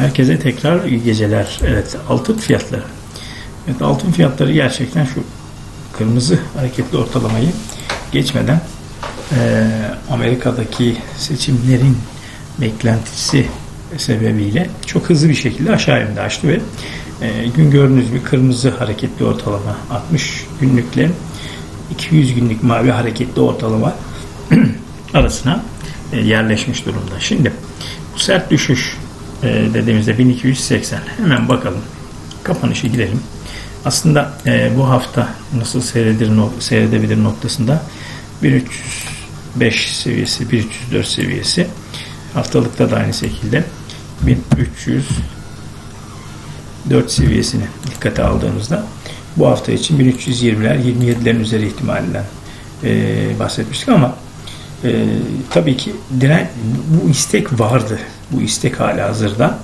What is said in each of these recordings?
Herkese tekrar iyi geceler. Evet, altın fiyatları. Evet, altın fiyatları gerçekten şu kırmızı hareketli ortalamayı geçmeden eee, Amerika'daki seçimlerin beklentisi sebebiyle çok hızlı bir şekilde aşağı yönde açtı ve eee, gün gördüğünüz bir kırmızı hareketli ortalama 60 günlükle 200 günlük mavi hareketli ortalama arasına e, yerleşmiş durumda. Şimdi bu sert düşüş e, dediğimizde 1280 hemen bakalım. Kapanışı girelim. Aslında e, bu hafta nasıl seyredilir, no- seyredebilir noktasında 1305 seviyesi, 1304 seviyesi haftalıkta da aynı şekilde 1304 seviyesini dikkate aldığımızda bu hafta için 1320'ler 27'lerin üzeri ihtimalinden e, bahsetmiştik ama e, tabii ki diren, bu istek vardı. Bu istek hala hazırda.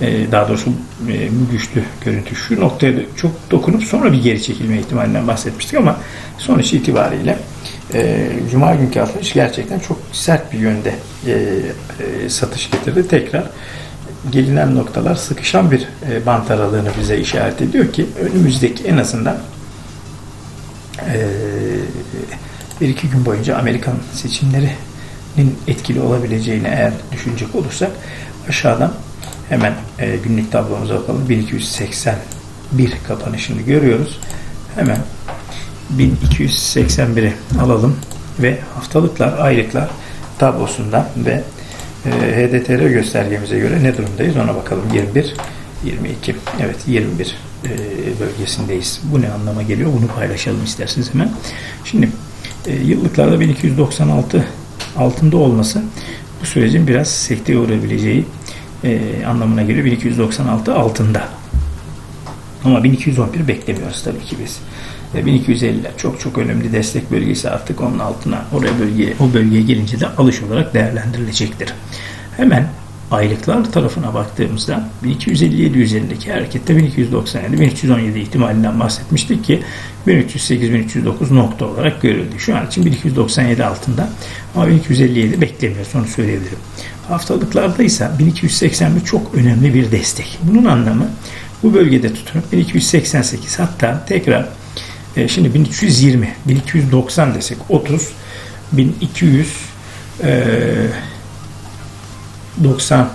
E, daha doğrusu e, güçlü görüntü şu noktaya çok dokunup sonra bir geri çekilme ihtimalinden bahsetmiştik ama sonuç itibariyle e, Cuma günkü atış gerçekten çok sert bir yönde e, satış getirdi. Tekrar gelinen noktalar sıkışan bir bant aralığını bize işaret ediyor ki önümüzdeki en azından bir iki gün boyunca Amerikan seçimlerinin etkili olabileceğini eğer düşünecek olursak aşağıdan hemen e, günlük tablomuza bakalım. 1281 kapanışını görüyoruz. Hemen 1281'i alalım ve haftalıklar, aylıklar tablosunda ve e, HDTR göstergemize göre ne durumdayız ona bakalım. 21, 22. Evet 21 e, bölgesindeyiz. Bu ne anlama geliyor? Bunu paylaşalım isterseniz hemen. Şimdi e, yıllıklarda 1296 altında olması bu sürecin biraz sekteye uğrayabileceği e, anlamına geliyor. 1296 altında. Ama 1211 beklemiyoruz tabii ki biz. E, 1250'ler çok çok önemli destek bölgesi artık onun altına oraya bölgeye o bölgeye gelince de alış olarak değerlendirilecektir. Hemen aylıklar tarafına baktığımızda 1257 üzerindeki harekette 1297 1317 ihtimalinden bahsetmiştik ki 1308 1309 nokta olarak görüldü. Şu an için 1297 altında ama 1257 beklemiyoruz onu söyleyebilirim. Haftalıklarda ise 1281 çok önemli bir destek. Bunun anlamı bu bölgede tutunup 1288 hatta tekrar e, şimdi 1320 1290 desek 30 1200 e, 90 e,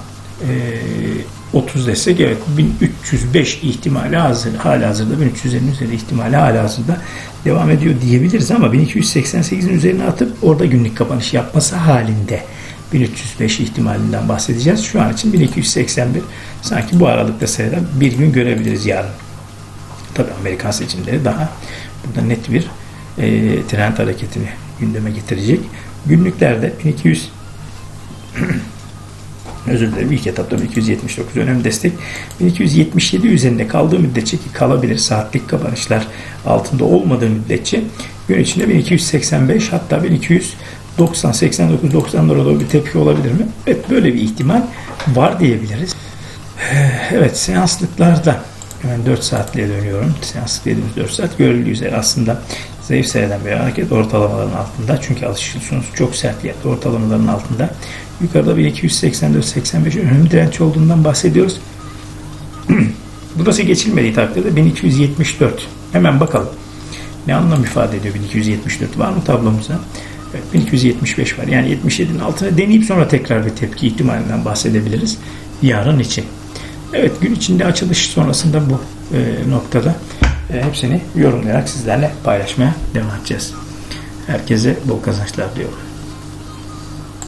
30 desek evet 1305 ihtimali hazır hala hazırda 1350'nin üzeri ihtimali hala hazırda devam ediyor diyebiliriz ama 1288'in üzerine atıp orada günlük kapanış yapması halinde 1305 ihtimalinden bahsedeceğiz. Şu an için 1281 sanki bu aralıkta seyreden bir gün görebiliriz yarın. Tabii Amerikan seçimleri daha burada net bir e, trend hareketini gündeme getirecek. Günlüklerde 1200 özür dilerim ilk etapta 1279 önemli destek 1277 üzerinde kaldığı müddetçe ki kalabilir saatlik kapanışlar altında olmadığı müddetçe gün içinde 1285 hatta 1290 89 90'lara doğru bir tepki olabilir mi? Evet böyle bir ihtimal var diyebiliriz. Evet seanslıklarda hemen 4 saatliğe dönüyorum. Seanslık dediğimiz 4 saat görüldüğü üzere aslında zayıf seyreden bir hareket ortalamaların altında. Çünkü alışıyorsunuz çok sert yerde ortalamaların altında. Yukarıda bir 284-85 önemli direnç olduğundan bahsediyoruz. Burası geçilmediği takdirde 1274. Hemen bakalım. Ne anlam ifade ediyor 1274? Var mı tablomuzda? Evet, 1275 var. Yani 77'nin altına deneyip sonra tekrar bir tepki ihtimalinden bahsedebiliriz. Yarın için. Evet gün içinde açılış sonrasında bu e, noktada e, hepsini yorumlayarak sizlerle paylaşmaya devam edeceğiz. Herkese bol kazançlar diyorum.